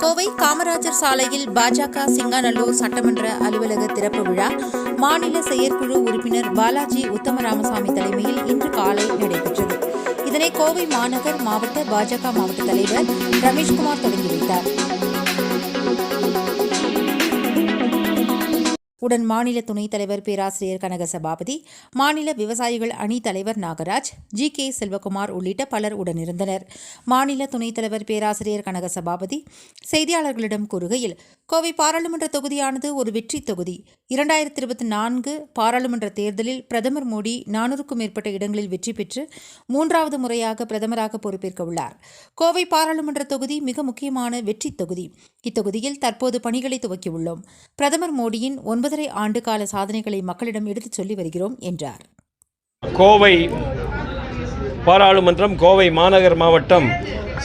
கோவை காமராஜர் சாலையில் பாஜக சிங்காநல்லூர் சட்டமன்ற அலுவலக திறப்பு விழா. மாநில செயற்குழு உறுப்பினர் பாலாஜி உத்தமராமசாமி தலைமையில் இன்று காலை நடைபெற்றது. இதனை கோவை மாநகர் மாவட்ட பாஜக மாவட்ட தலைவர் ரமேஷ்குமார் தொடங்கி வைத்தார். உடன் மாநில துணைத் தலைவர் பேராசிரியர் கனக சபாபதி மாநில விவசாயிகள் அணி தலைவர் நாகராஜ் ஜி. கே. செல்வகுமார் உள்ளிட்ட பலர் உடனிருந்தனர். மாநில துணைத் தலைவர் பேராசிரியர் கனக சபாபதி செய்தியாளர்களிடம் கூறுகையில் கோவை பாராளுமன்ற தொகுதியானது ஒரு வெற்றி தொகுதி. இரண்டாயிரத்தி இருபத்தி நான்கு பாராளுமன்ற தேர்தலில் பிரதமர் மோடி நானூறுக்கும் மேற்பட்ட இடங்களில் வெற்றி பெற்று மூன்றாவது முறையாக பிரதமராக பொறுப்பேற்க உள்ளார். கோவை பாராளுமன்ற தொகுதி மிக முக்கியமான வெற்றி தொகுதி. இத்தொகுதியில் தற்போது பணிகளை துவக்கியுள்ளோம் பிரதமர் மோடியின் ஒன்பதரை ஆண்டு கால சாதனைகளை மக்களிடம் எடுத்துச் சொல்லி வருகிறோம் என்றார். கோவை பாராளுமன்றம் கோவை மாநகர் மாவட்டம்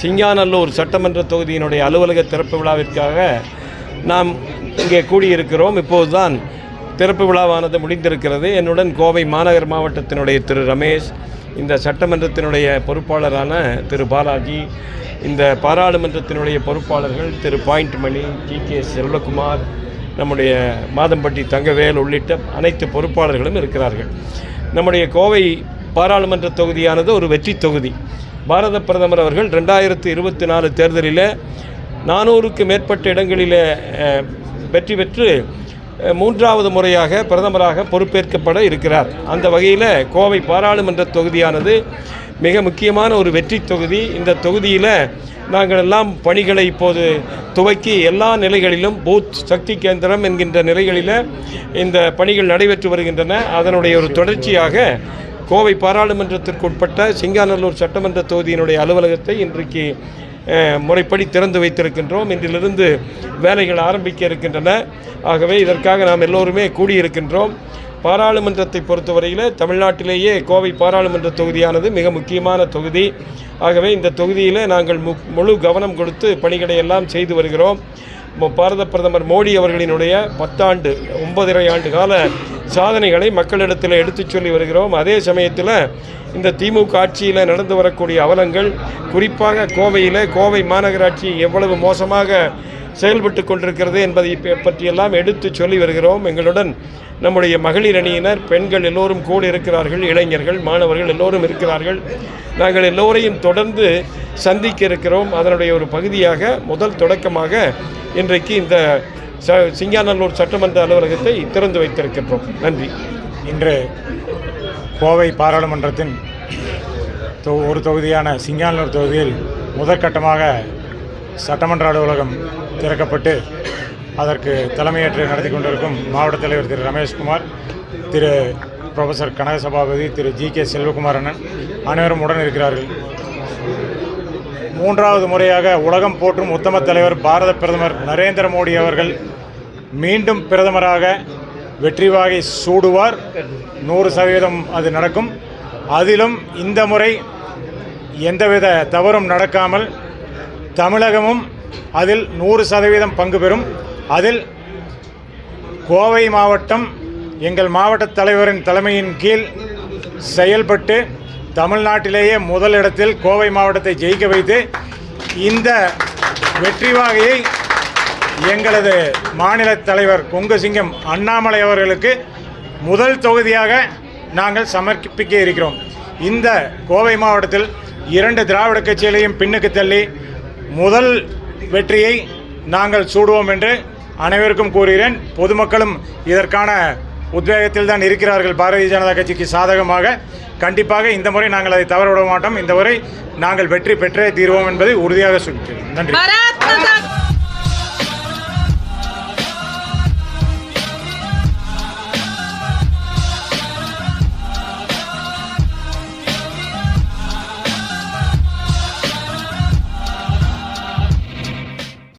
சிங்காநல்லூர் சட்டமன்ற தொகுதியினுடைய அலுவலக திறப்பு விழாவிற்காக நாம் இங்கே கூடியிருக்கிறோம். இப்போதுதான் திறப்பு விழாவானது முடிந்திருக்கிறது. என்னுடன் கோவை மாநகர் மாவட்டத்தினுடைய திரு ரமேஷ் இந்த சட்டமன்றத்தினுடைய பொறுப்பாளரான திரு பாலாஜி இந்த பாராளுமன்றத்தினுடைய பொறுப்பாளர்கள் திரு point Mani G K Selvakumar நம்முடைய மாதம்பட்டி தங்கவேல் உள்ளிட்ட அனைத்து பொறுப்பாளர்களும் இருக்கிறார்கள். நம்முடைய கோவை பாராளுமன்ற தொகுதியானது ஒரு வெற்றி தொகுதி. பாரத பிரதமர் அவர்கள் ரெண்டாயிரத்து இருபத்தி நாலு தேர்தலில் நானூறுக்கு மேற்பட்ட இடங்களில் வெற்றி பெற்று மூன்றாவது முறையாக பிரதமராக பொறுப்பேற்கப்பட இருக்கிறார். அந்த வகையில் கோவை பாராளுமன்ற தொகுதியானது மிக முக்கியமான ஒரு வெற்றி தொகுதி. இந்த தொகுதியில் நாங்கள் எல்லாம் பணிகளை இப்போது துவக்கி எல்லா நிலைகளிலும் பூத் சக்தி கேந்திரம் என்கின்ற நிலைகளில் இந்த பணிகள் நடைபெற்று வருகின்றன. அதனுடைய ஒரு தொடர்ச்சியாக கோவை பாராளுமன்றத்திற்குட்பட்ட சிங்காநல்லூர் சட்டமன்ற தொகுதியினுடைய அலுவலகத்தை இன்றைக்கு முறைப்படி திறந்து வைத்திருக்கின்றோம். இன்றிலிருந்து வேலைகள் ஆரம்பிக்க இருக்கின்றன. ஆகவே இதற்காக நாம் எல்லோருமே கூடியிருக்கின்றோம். பாராளுமன்றத்தை பொறுத்தவரையில் தமிழ்நாட்டிலேயே கோவை பாராளுமன்ற தொகுதியானது மிக முக்கியமான தொகுதி. ஆகவே இந்த தொகுதியில் நாங்கள் மு முழு கவனம் கொடுத்து பணிகளை எல்லாம் செய்து வருகிறோம். பாரத பிரதமர் மோடி அவர்களினுடைய பத்தாண்டு ஒன்பதரை ஆண்டு கால சாதனைகளை மக்களிடத்தில் எடுத்துச் சொல்லி வருகிறோம். அதே சமயத்தில் இந்த திமுக ஆட்சியில் நடந்து வரக்கூடிய அவலங்கள் குறிப்பாக கோவையில் கோவை மாநகராட்சி எவ்வளவு மோசமாக செயல்பட்டு கொண்டிருக்கிறது என்பதை பற்றியெல்லாம் எடுத்து சொல்லி வருகிறோம். எங்களுடன் நம்முடைய மகளிர் அணியினர் பெண்கள் எல்லோரும் கூட இருக்கிறார்கள் இளைஞர்கள் மாணவர்கள் எல்லோரும் இருக்கிறார்கள். நாங்கள் எல்லோரையும் தொடர்ந்து சந்திக்க இருக்கிறோம். அதனுடைய ஒரு பகுதியாக முதல் தொடக்கமாக இன்றைக்கு இந்த ச சிங்காநல்லூர் சட்டமன்ற அலுவலகத்தை திறந்து வைத்திருக்கின்றோம். நன்றி. இன்று கோவை பாராளுமன்றத்தின் தொ- ஒரு தொகுதியான சிங்கானூர் தொகுதியில் முதற்கட்டமாக சட்டமன்ற அலுவலகம் திறக்கப்பட்டு அதற்கு தலைமையேற்று நடத்தி கொண்டிருக்கும் மாவட்ட தலைவர் திரு ரமேஷ்குமார் திரு ப்ரொஃபஸர் கனகசபாபதி திரு ஜி கே செல்வகுமார் அண்ணன் அனைவரும் உடன் இருக்கிறார்கள். மூன்றாவது முறையாக உலகம் போற்றும் உத்தம தலைவர் பாரத பிரதமர் நரேந்திர மோடி அவர்கள் மீண்டும் பிரதமராக வெற்றி வாகை சூடுவார். நூறு சதவீதம் அது நடக்கும். அதிலும் இந்த முறை எந்தவித தவறும் நடக்காமல் தமிழகமும் அதில் நூறு சதவீதம் பங்கு பெறும். அதில் கோவை மாவட்டம் எங்கள் மாவட்ட தலைவரின் தலைமையின் கீழ் செயல்பட்டு தமிழ்நாட்டிலேயே முதலிடத்தில் கோவை மாவட்டத்தை ஜெயிக்க வைத்து இந்த வெற்றி வாகையை எங்களது மாநில தலைவர் கொங்குசிங்கம் அண்ணாமலை அவர்களுக்கு முதல் தொகுதியாக நாங்கள் சமர்ப்பிக்க இருக்கிறோம். இந்த கோவை மாவட்டத்தில் இரண்டு திராவிட கட்சிகளையும் பின்னுக்கு தள்ளி முதல் வெற்றியை நாங்கள் சூடுவோம் என்று அனைவருக்கும் கூறுகிறேன். பொதுமக்களும் இதற்கான உத்வேகத்தில் தான் இருக்கிறார்கள் பாரதிய ஜனதா கட்சிக்கு சாதகமாக. கண்டிப்பாக இந்த முறை நாங்கள் அதை தவறவிட மாட்டோம். இந்த முறை நாங்கள் வெற்றி பெற்றே தீர்வோம் என்பதை உறுதியாக சொல்கிறேன் நன்றி.